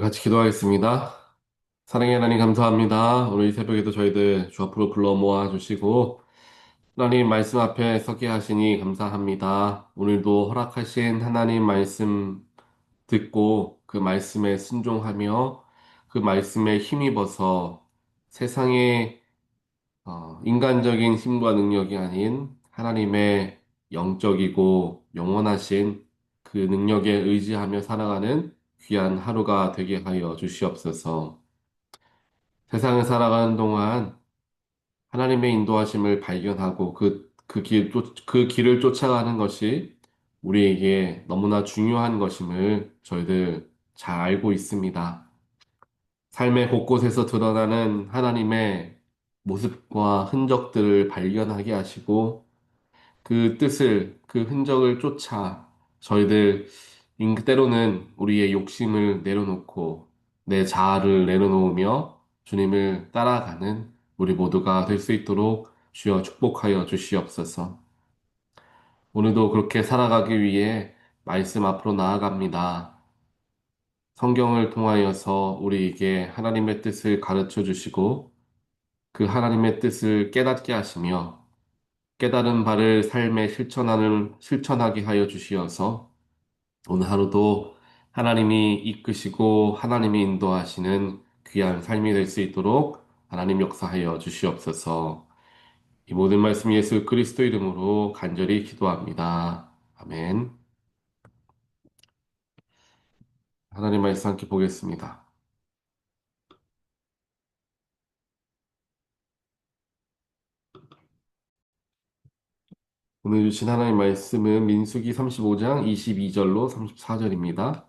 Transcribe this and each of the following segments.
같이 기도하겠습니다. 사랑의 하나님 감사합니다. 오늘 이 새벽에도 저희들 주 앞으로 불러 모아 주시고 하나님 말씀 앞에 서게 하시니 감사합니다. 오늘도 허락하신 하나님 말씀 듣고 그 말씀에 순종하며 그 말씀에 힘입어서 세상의 어, 인간적인 힘과 능력이 아닌 하나님의 영적이고 영원하신 그 능력에 의지하며 살아가는 귀한 하루가 되게 하여 주시옵소서. 세상을 살아가는 동안 하나님의 인도하심을 발견하고 그, 그 길, 쫓- 그 길을 쫓아가는 것이 우리에게 너무나 중요한 것임을 저희들 잘 알고 있습니다. 삶의 곳곳에서 드러나는 하나님의 모습과 흔적들을 발견하게 하시고 그 뜻을, 그 흔적을 쫓아 저희들 인- 때로는 우리의 욕심을 내려놓고 내 자아를 내려놓으며 주님을 따라가는 우리 모두가 될 수 있도록 주여 축복하여 주시옵소서. 오늘도 그렇게 살아가기 위해 말씀 앞으로 나아갑니다. 성경을 통하여서 우리에게 하나님의 뜻을 가르쳐 주시고 그 하나님의 뜻을 깨닫게 하시며 깨달은 바를 삶에 실천하는, 실천하게 하여 주시어서 오늘 하루도 하나님이 이끄시고 하나님이 인도하시는 귀한 삶이 될 수 있도록 하나님 역사하여 주시옵소서. 이 모든 말씀 예수 그리스도 이름으로 간절히 기도합니다. 아멘. 하나님 말씀 함께 보겠습니다. 오늘 주신 하나님 말씀은 민수기 35장 22절로 34절입니다.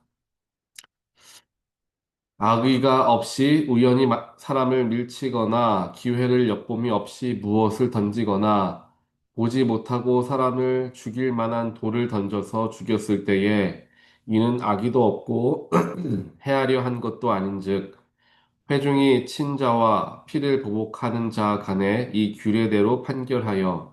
악의가 없이 우연히 마- 사람을 밀치거나 기회를 엿봄이 없이 무엇을 던지거나 보지 못하고 사람을 죽일 만한 돌을 던져서 죽였을 때에 이는 악의도 없고 해하려 한 것도 아닌즉 회중이 친자와 피를 보복하는 자 간에 이 규례대로 판결하여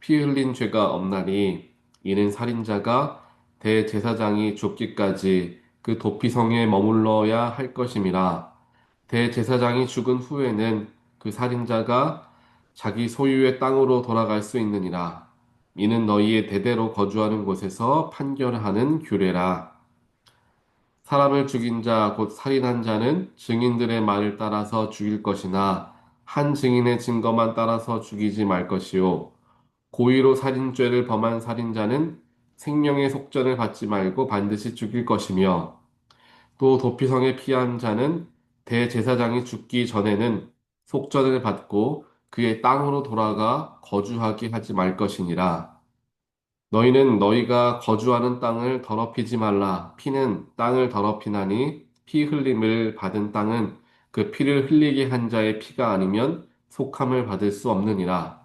피 흘린 죄가 없나니 이는 살인자가 대제사장이 죽기까지 그 도피성에 머물러야 할 것임이라. 대제사장이 죽은 후에는 그 살인자가 자기 소유의 땅으로 돌아갈 수 있느니라. 이는 너희의 대대로 거주하는 곳에서 판결하는 규례라. 사람을 죽인 자, 곧 살인한 자는 증인들의 말을 따라서 죽일 것이나 한 증인의 증거만 따라서 죽이지 말 것이요. 고의로 살인죄를 범한 살인자는 생명의 속전을 받지 말고 반드시 죽일 것이며 또 도피성에 피한 자는 대제사장이 죽기 전에는 속전을 받고 그의 땅으로 돌아가 거주하게 하지 말 것이니라. 너희는 너희가 거주하는 땅을 더럽히지 말라. 피는 땅을 더럽히나니 피 흘림을 받은 땅은 그 피를 흘리게 한 자의 피가 아니면 속함을 받을 수 없느니라.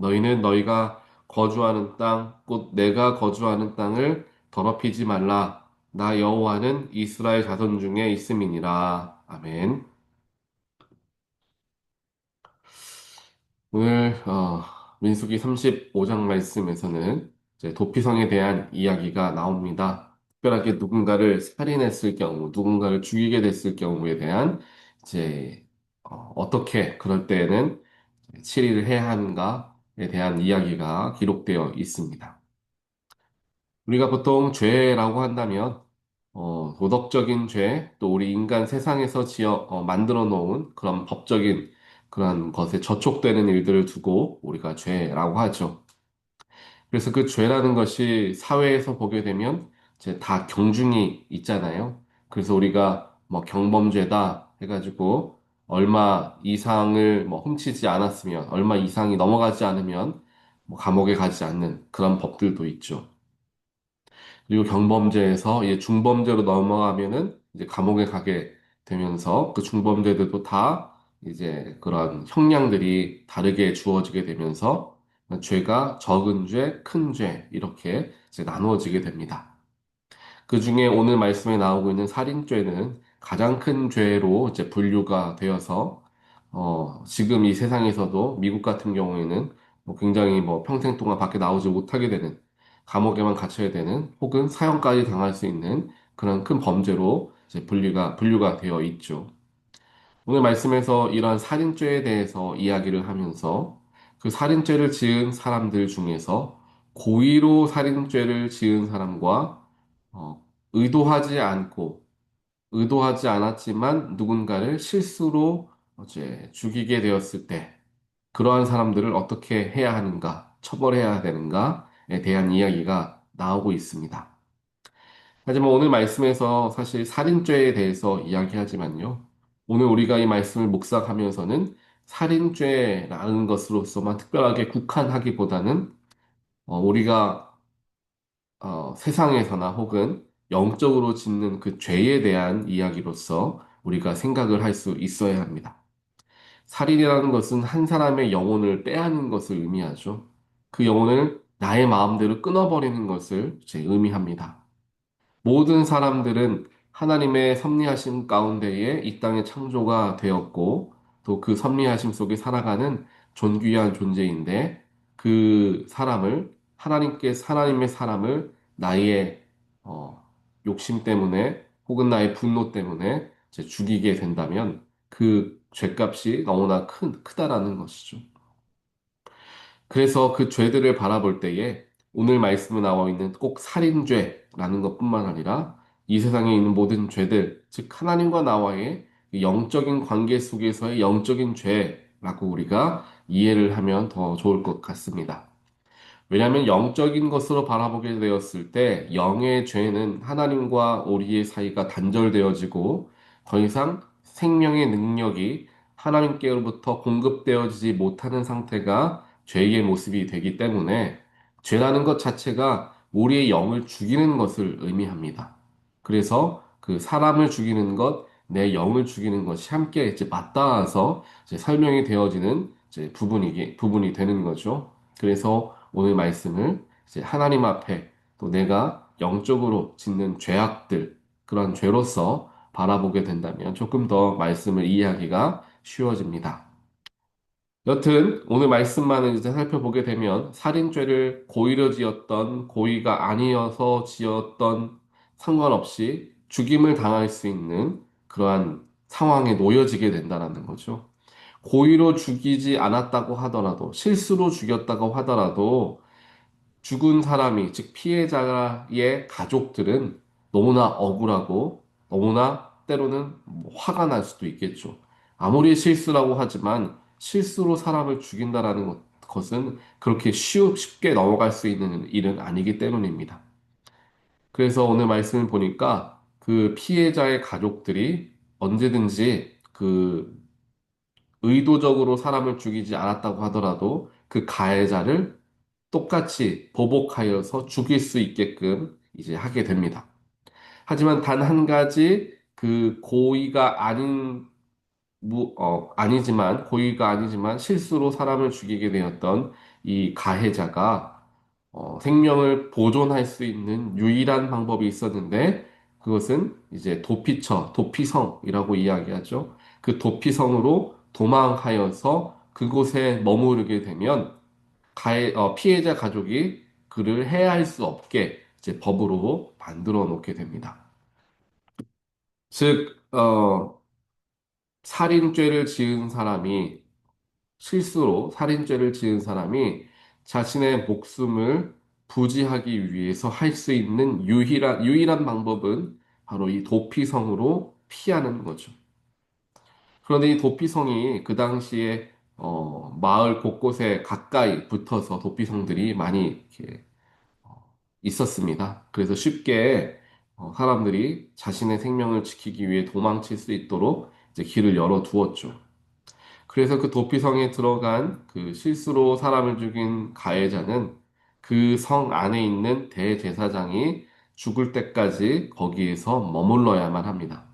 너희는 너희가 거주하는 땅, 곧 내가 거주하는 땅을 더럽히지 말라. 나 여호와는 이스라엘 자손 중에 있음이니라. 아멘. 오늘 어, 민수기 35장 말씀에서는 도피성에 대한 이야기가 나옵니다. 특별하게 누군가를 살인했을 경우, 누군가를 죽이게 됐을 경우에 대한 이제 어, 떻게 그럴 때에는 치리를 해야 하는가에 대한 이야기가 기록되어 있습니다. 우리가 보통 죄라고 한다면 어, 도덕적인 죄, 또 우리 인간 세상에서 지어 어, 만들어 놓은 그런 법적인 그런 것에 저촉되는 일들을 두고 우리가 죄라고 하죠. 그래서 그 죄라는 것이 사회에서 보게 되면 이제 다 경중이 있잖아요. 그래서 우리가 뭐 경범죄다 해가지고 얼마 이상을 뭐 훔치지 않았으면 얼마 이상이 넘어가지 않으면 뭐 감옥에 가지 않는 그런 법들도 있죠. 그리고 경범죄에서 이제 중범죄로 넘어가면은 이제 감옥에 가게 되면서 그 중범죄들도 다 이제 그런 형량들이 다르게 주어지게 되면서 죄가 적은 죄, 큰 죄, 이렇게 이제 나누어지게 됩니다. 그 중에 오늘 말씀에 나오고 있는 살인죄는 가장 큰 죄로 이제 분류가 되어서 어, 지금 이 세상에서도 미국 같은 경우에는 뭐 굉장히 뭐 평생 동안 밖에 나오지 못하게 되는 감옥에만 갇혀야 되는 혹은 사형까지 당할 수 있는 그런 큰 범죄로 이제 분류가 분류가 되어 있죠. 오늘 말씀에서 이러한 살인죄에 대해서 이야기를 하면서 그 살인죄를 지은 사람들 중에서 고의로 살인죄를 지은 사람과 어, 의도하지 않고 의도하지 않았지만 누군가를 실수로 이제 죽이게 되었을 때 그러한 사람들을 어떻게 해야 하는가, 처벌해야 되는가에 대한 이야기가 나오고 있습니다. 하지만 오늘 말씀에서 사실 살인죄에 대해서 이야기하지만요. 오늘 우리가 이 말씀을 묵상하면서는 살인죄라는 것으로서만 특별하게 국한하기보다는 어, 우리가 어, 세상에서나 혹은 영적으로 짓는 그 죄에 대한 이야기로서 우리가 생각을 할 수 있어야 합니다. 살인이라는 것은 한 사람의 영혼을 빼앗는 것을 의미하죠. 그 영혼을 나의 마음대로 끊어버리는 것을 의미합니다. 모든 사람들은 하나님의 섭리하심 가운데에 이 땅의 창조가 되었고 또 그 섭리하심 속에 살아가는 존귀한 존재인데 그 사람을 하나님께 하나님의 사람을 나의 어, 욕심 때문에 혹은 나의 분노 때문에 죽이게 된다면 그 죄값이 너무나 큰 크다라는 것이죠. 그래서 그 죄들을 바라볼 때에 오늘 말씀에 나와 있는 꼭 살인죄라는 것뿐만 아니라 이 세상에 있는 모든 죄들, 즉 하나님과 나와의 영적인 관계 속에서의 영적인 죄라고 우리가 이해를 하면 더 좋을 것 같습니다. 왜냐하면 영적인 것으로 바라보게 되었을 때 영의 죄는 하나님과 우리의 사이가 단절되어지고 더 이상 생명의 능력이 하나님께로부터 공급되어지지 못하는 상태가 죄의 모습이 되기 때문에 죄라는 것 자체가 우리의 영을 죽이는 것을 의미합니다. 그래서 그 사람을 죽이는 것, 내 영을 죽이는 것이 함께 이제 맞닿아서 이제 설명이 되어지는 이제 부분이 부분이 되는 거죠. 그래서 오늘 말씀을 이제 하나님 앞에 또 내가 영적으로 짓는 죄악들 그런 죄로서 바라보게 된다면 조금 더 말씀을 이해하기가 쉬워집니다. 여튼 오늘 말씀만을 이제 살펴보게 되면 살인죄를 고의로 지었던 고의가 아니어서 지었던 상관없이 죽임을 당할 수 있는 그러한 상황에 놓여지게 된다는 거죠. 고의로 죽이지 않았다고 하더라도 실수로 죽였다고 하더라도 죽은 사람이 즉 피해자의 가족들은 너무나 억울하고 너무나 때로는 뭐 화가 날 수도 있겠죠. 아무리 실수라고 하지만 실수로 사람을 죽인다라는 것, 것은 그렇게 쉬, 쉽게 넘어갈 수 있는 일은 아니기 때문입니다. 그래서 오늘 말씀을 보니까 그 피해자의 가족들이 언제든지 그 의도적으로 사람을 죽이지 않았다고 하더라도 그 가해자를 똑같이 보복하여서 죽일 수 있게끔 이제 하게 됩니다. 하지만 단 한 가지 그 고의가 아닌 무, 어, 아니지만, 고의가 아니지만 실수로 사람을 죽이게 되었던 이 가해자가 어, 생명을 보존할 수 있는 유일한 방법이 있었는데, 그것은 이제 도피처, 도피성이라고 이야기하죠. 그 도피성으로 도망하여서 그곳에 머무르게 되면, 가해, 어, 피해자 가족이 그를 해할 수 없게 이제 법으로 만들어 놓게 됩니다. 즉, 어, 살인죄를 지은 사람이 실수로 살인죄를 지은 사람이 자신의 목숨을 부지하기 위해서 할 수 있는 유일한, 유일한 방법은 바로 이 도피성으로 피하는 거죠. 그런데 이 도피성이 그 당시에 어, 마을 곳곳에 가까이 붙어서 도피성들이 많이 이렇게 어, 있었습니다. 그래서 쉽게 어, 사람들이 자신의 생명을 지키기 위해 도망칠 수 있도록 이제 길을 열어 두었죠. 그래서 그 도피성에 들어간 그 실수로 사람을 죽인 가해자는 그 성 안에 있는 대제사장이 죽을 때까지 거기에서 머물러야만 합니다.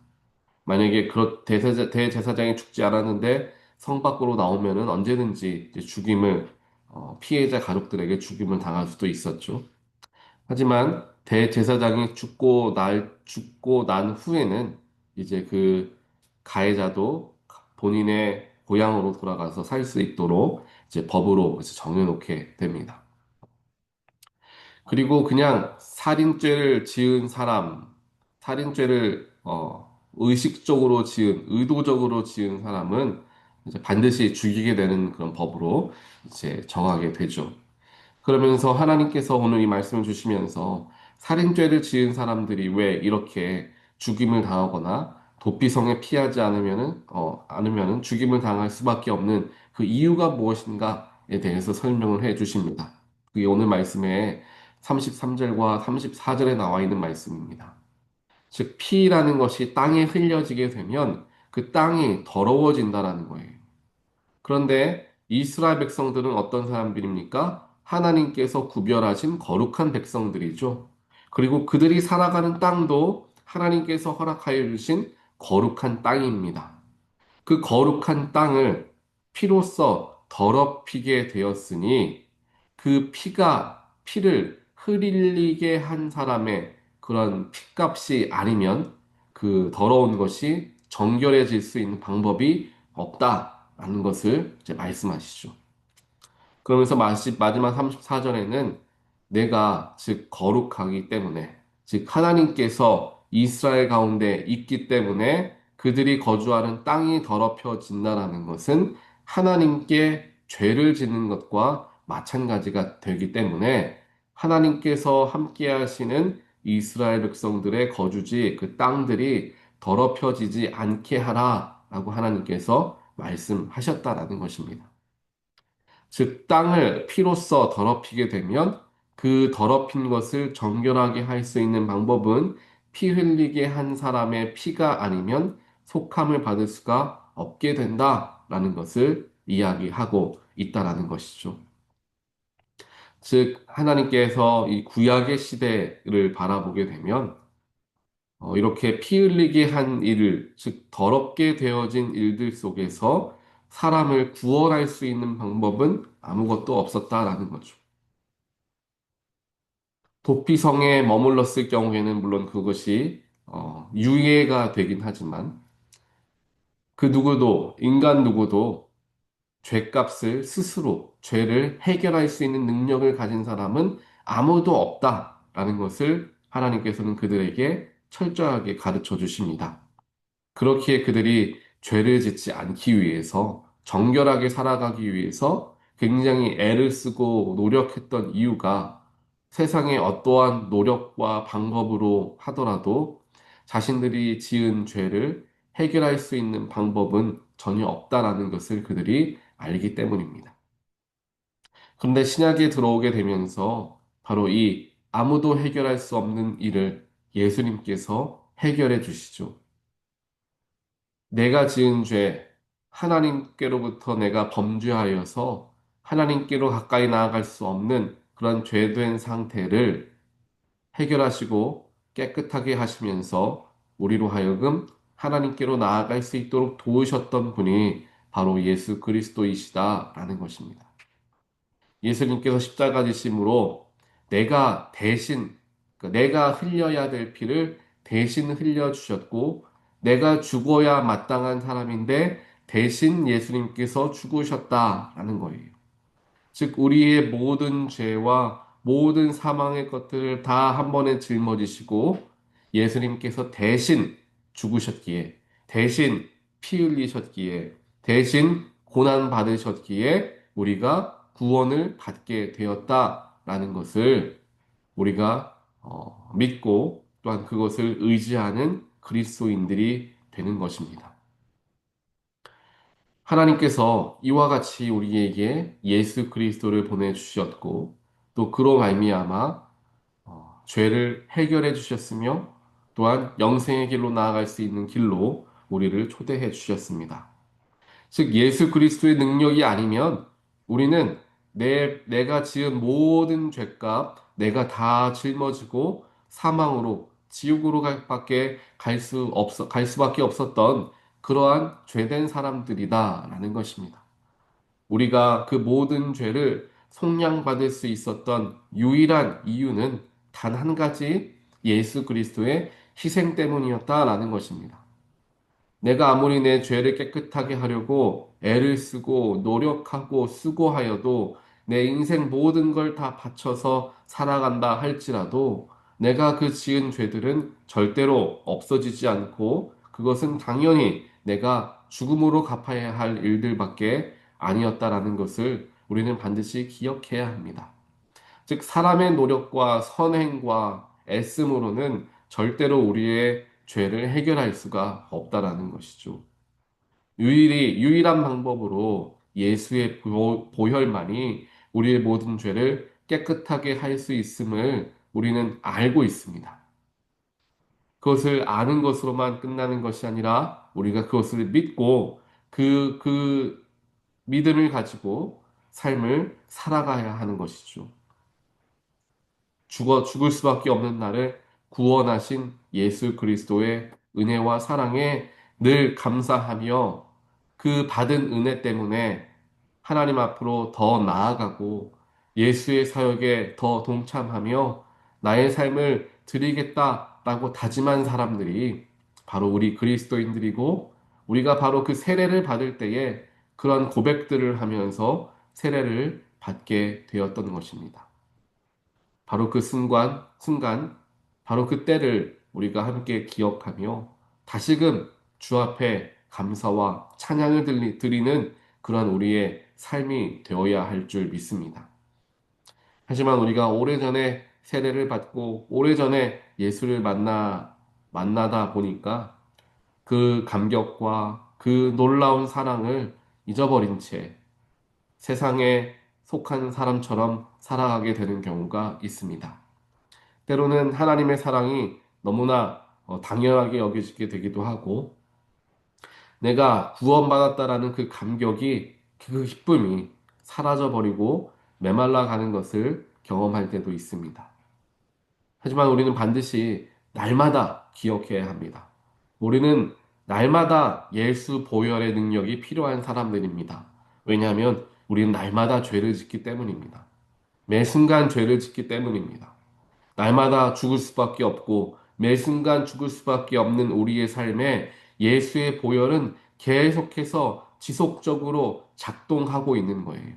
만약에 그렇 대제사, 대제사장이 죽지 않았는데 성 밖으로 나오면은 언제든지 이제 죽임을 어, 피해자 가족들에게 죽임을 당할 수도 있었죠. 하지만 대제사장이 죽고 날 죽고 난 후에는 이제 그 가해자도 본인의 고향으로 돌아가서 살 수 있도록 이제 법으로 이제 정해놓게 됩니다. 그리고 그냥 살인죄를 지은 사람, 살인죄를 어, 의식적으로 지은, 의도적으로 지은 사람은 이제 반드시 죽이게 되는 그런 법으로 이제 정하게 되죠. 그러면서 하나님께서 오늘 이 말씀을 주시면서 살인죄를 지은 사람들이 왜 이렇게 죽임을 당하거나 도피성에 피하지 않으면은 어 않으면은 죽임을 당할 수밖에 없는 그 이유가 무엇인가에 대해서 설명을 해 주십니다. 그게 오늘 말씀에 33절과 34절에 나와 있는 말씀입니다. 즉 피라는 것이 땅에 흘려지게 되면 그 땅이 더러워진다라는 거예요. 그런데 이스라엘 백성들은 어떤 사람들입니까? 하나님께서 구별하신 거룩한 백성들이죠. 그리고 그들이 살아가는 땅도 하나님께서 허락하여 주신 거룩한 땅입니다. 그 거룩한 땅을 피로써 더럽히게 되었으니 그 피가 피를 흐릴리게 한 사람의 그런 피값이 아니면 그 더러운 것이 정결해질 수 있는 방법이 없다라는 것을 이제 말씀하시죠. 그러면서 마지막 34절에는 내가 즉 거룩하기 때문에 즉 하나님께서 이스라엘 가운데 있기 때문에 그들이 거주하는 땅이 더럽혀진다라는 것은 하나님께 죄를 짓는 것과 마찬가지가 되기 때문에 하나님께서 함께 하시는 이스라엘 백성들의 거주지 그 땅들이 더럽혀지지 않게 하라라고 하나님께서 말씀하셨다라는 것입니다. 즉 땅을 피로써 더럽히게 되면 그 더럽힌 것을 정결하게 할 수 있는 방법은 피 흘리게 한 사람의 피가 아니면 속함을 받을 수가 없게 된다라는 것을 이야기하고 있다라는 것이죠. 즉 하나님께서 이 구약의 시대를 바라보게 되면 어, 이렇게 피 흘리게 한 일을 즉 더럽게 되어진 일들 속에서 사람을 구원할 수 있는 방법은 아무것도 없었다라는 거죠. 도피성에 머물렀을 경우에는 물론 그것이 어, 유예가 되긴 하지만 그 누구도 인간 누구도 죄값을 스스로 죄를 해결할 수 있는 능력을 가진 사람은 아무도 없다라는 것을 하나님께서는 그들에게 철저하게 가르쳐 주십니다. 그렇기에 그들이 죄를 짓지 않기 위해서 정결하게 살아가기 위해서 굉장히 애를 쓰고 노력했던 이유가 세상의 어떠한 노력과 방법으로 하더라도 자신들이 지은 죄를 해결할 수 있는 방법은 전혀 없다라는 것을 그들이 알기 때문입니다. 그런데 신약에 들어오게 되면서 바로 이 아무도 해결할 수 없는 일을 예수님께서 해결해 주시죠. 내가 지은 죄, 하나님께로부터 내가 범죄하여서 하나님께로 가까이 나아갈 수 없는 그런 죄된 상태를 해결하시고 깨끗하게 하시면서 우리로 하여금 하나님께로 나아갈 수 있도록 도우셨던 분이 바로 예수 그리스도이시다라는 것입니다. 예수님께서 십자가 지심으로 내가 대신 그러니까 내가 흘려야 될 피를 대신 흘려 주셨고 내가 죽어야 마땅한 사람인데 대신 예수님께서 죽으셨다라는 거예요. 즉 우리의 모든 죄와 모든 사망의 것들을 다 한 번에 짊어지시고 예수님께서 대신 죽으셨기에 대신 피 흘리셨기에 대신 고난 받으셨기에 우리가 구원을 받게 되었다라는 것을 우리가 어, 믿고 또한 그것을 의지하는 그리스도인들이 되는 것입니다. 하나님께서 이와 같이 우리에게 예수 그리스도를 보내 주셨고 또 그로 말미암아 어, 죄를 해결해 주셨으며 또한 영생의 길로 나아갈 수 있는 길로 우리를 초대해 주셨습니다. 즉 예수 그리스도의 능력이 아니면 우리는 내, 내가 지은 모든 죄값 내가 다 짊어지고 사망으로 지옥으로 갈 밖에 갈 수 없어, 갈 수밖에 없었던 그러한 죄된 사람들이다라는 것입니다. 우리가 그 모든 죄를 속량받을 수 있었던 유일한 이유는 단 한 가지 예수 그리스도의 희생 때문이었다라는 것입니다. 내가 아무리 내 죄를 깨끗하게 하려고 애를 쓰고 노력하고 수고하여도 내 인생 모든 걸 다 바쳐서 살아간다 할지라도 내가 그 지은 죄들은 절대로 없어지지 않고 그것은 당연히 내가 죽음으로 갚아야 할 일들밖에 아니었다라는 것을 우리는 반드시 기억해야 합니다. 즉, 사람의 노력과 선행과 애씀으로는 절대로 우리의 죄를 해결할 수가 없다라는 것이죠. 유일이, 유일한 방법으로 예수의 보- 보혈만이 우리의 모든 죄를 깨끗하게 할 수 있음을 우리는 알고 있습니다. 그것을 아는 것으로만 끝나는 것이 아니라 우리가 그것을 믿고 그, 그 믿음을 가지고 삶을 살아가야 하는 것이죠. 죽어 죽을 수밖에 없는 나를 구원하신 예수 그리스도의 은혜와 사랑에 늘 감사하며 그 받은 은혜 때문에 하나님 앞으로 더 나아가고 예수의 사역에 더 동참하며 나의 삶을 드리겠다라고 다짐한 사람들이 바로 우리 그리스도인들이고 우리가 바로 그 세례를 받을 때에 그런 고백들을 하면서 세례를 받게 되었던 것입니다. 바로 그 순간, 순간, 바로 그 때를 우리가 함께 기억하며 다시금 주 앞에 감사와 찬양을 드리는 그런 우리의 삶이 되어야 할 줄 믿습니다. 하지만 우리가 오래전에 세례를 받고 오래전에 예수를 만나, 만나다 보니까 그 감격과 그 놀라운 사랑을 잊어버린 채 세상에 속한 사람처럼 살아가게 되는 경우가 있습니다. 때로는 하나님의 사랑이 너무나 어, 당연하게 여겨지게 되기도 하고, 내가 구원받았다라는 그 감격이, 그 기쁨이 사라져버리고 메말라 가는 것을 경험할 때도 있습니다. 하지만 우리는 반드시 날마다 기억해야 합니다. 우리는 날마다 예수 보혈의 능력이 필요한 사람들입니다. 왜냐하면 우리는 날마다 죄를 짓기 때문입니다. 매 순간 죄를 짓기 때문입니다. 날마다 죽을 수밖에 없고 매 순간 죽을 수밖에 없는 우리의 삶에 예수의 보혈은 계속해서 지속적으로 작동하고 있는 거예요.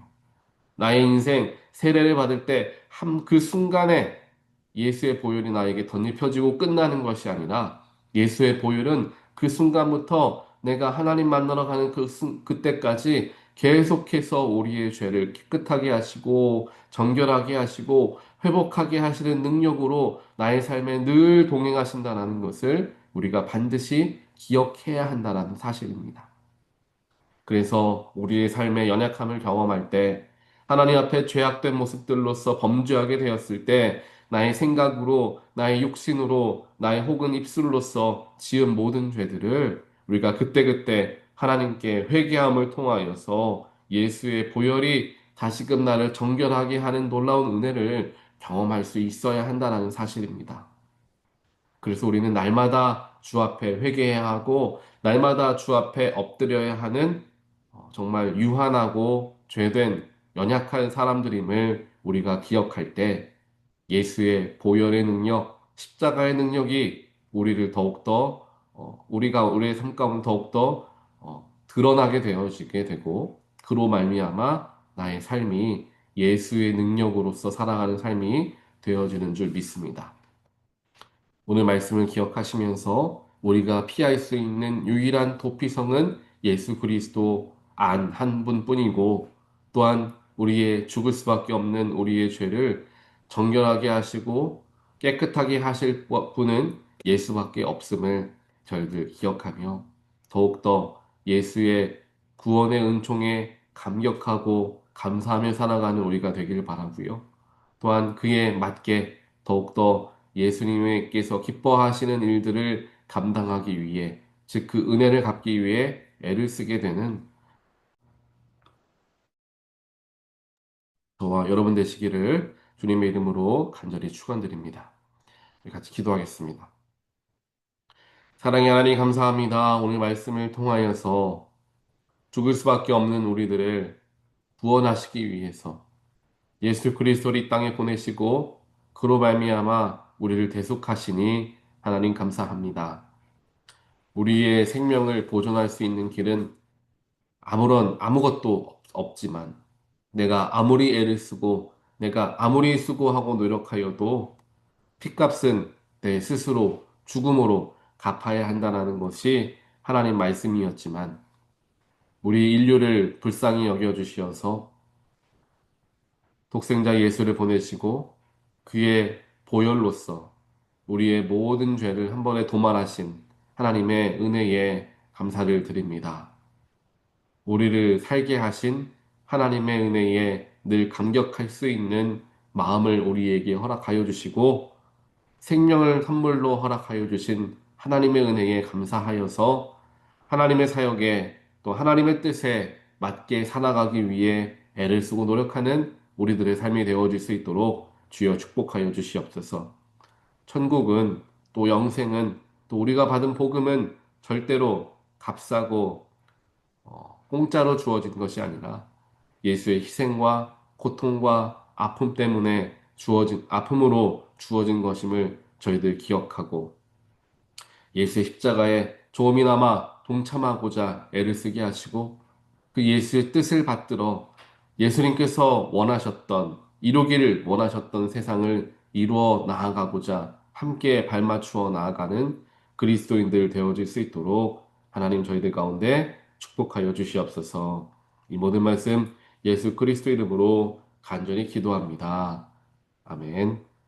나의 인생 세례를 받을 때한그 순간에 예수의 보혈이 나에게 덧입혀지고 끝나는 것이 아니라 예수의 보혈은 그 순간부터 내가 하나님 만나러 가는 그 순, 그때까지 계속해서 우리의 죄를 깨끗하게 하시고 정결하게 하시고 회복하게 하시는 능력으로 나의 삶에 늘 동행하신다는 것을 우리가 반드시 기억해야 한다는 사실입니다. 그래서 우리의 삶의 연약함을 경험할 때 하나님 앞에 죄악된 모습들로서 범죄하게 되었을 때 나의 생각으로, 나의 육신으로, 나의 혹은 입술로서 지은 모든 죄들을 우리가 그때그때 하나님께 회개함을 통하여서 예수의 보혈이 다시금 나를 정결하게 하는 놀라운 은혜를 경험할 수 있어야 한다는 사실입니다. 그래서 우리는 날마다 주 앞에 회개해야 하고, 날마다 주 앞에 엎드려야 하는 어, 정말 유한하고 죄된 연약한 사람들임을 우리가 기억할 때 예수의 보혈의 능력, 십자가의 능력이 우리를 더욱더 어, 우리가 우리의 삶 가운데 더욱더 어, 드러나게 되어지게 되고 그로 말미암아 나의 삶이 예수의 능력으로서 살아가는 삶이 되어지는 줄 믿습니다. 오늘 말씀을 기억하시면서 우리가 피할 수 있는 유일한 도피성은 예수 그리스도 안 한 분뿐이고 또한 우리의 죽을 수밖에 없는 우리의 죄를 정결하게 하시고 깨끗하게 하실 분은 예수밖에 없음을 저희들 기억하며 더욱더 예수의 구원의 은총에 감격하고 감사하며 살아가는 우리가 되기를 바라고요. 또한 그에 맞게 더욱더 예수님께서 기뻐하시는 일들을 감당하기 위해 즉 그 은혜를 갚기 위해 애를 쓰게 되는 저와 여러분 되시기를 주님의 이름으로 간절히 축원드립니다. 같이 기도하겠습니다. 사랑의 하나님 감사합니다. 오늘 말씀을 통하여서 죽을 수밖에 없는 우리들을 구원하시기 위해서 예수 그리스도를 이 땅에 보내시고 그로 말미암아 우리를 대속하시니 하나님 감사합니다. 우리의 생명을 보존할 수 있는 길은 아무런 아무것도 없지만 내가 아무리 애를 쓰고 내가 아무리 수고하고 노력하여도 핏값은 내 스스로 죽음으로 갚아야 한다는 것이 하나님 말씀이었지만 우리 인류를 불쌍히 여겨주시어서 독생자 예수를 보내시고 그의 보혈로서 우리의 모든 죄를 한 번에 도말하신 하나님의 은혜에 감사를 드립니다. 우리를 살게 하신 하나님의 은혜에 늘 감격할 수 있는 마음을 우리에게 허락하여 주시고 생명을 선물로 허락하여 주신 하나님의 은혜에 감사하여서 하나님의 사역에 또 하나님의 뜻에 맞게 살아가기 위해 애를 쓰고 노력하는 우리들의 삶이 되어질 수 있도록 주여 축복하여 주시옵소서. 천국은 또 영생은 또 우리가 받은 복음은 절대로 값싸고 어, 공짜로 주어진 것이 아니라 예수의 희생과 고통과 아픔 때문에 주어진 아픔으로 주어진 것임을 저희들 기억하고 예수의 십자가에 조금이나마 동참하고자 애를 쓰게 하시고 그 예수의 뜻을 받들어 예수님께서 원하셨던 이루기를 원하셨던 세상을 이루어 나아가고자 함께 발맞추어 나아가는 그리스도인들 되어질 수 있도록 하나님 저희들 가운데 축복하여 주시옵소서. 이 모든 말씀 예수 그리스도 이름으로 간절히 기도합니다. 아멘.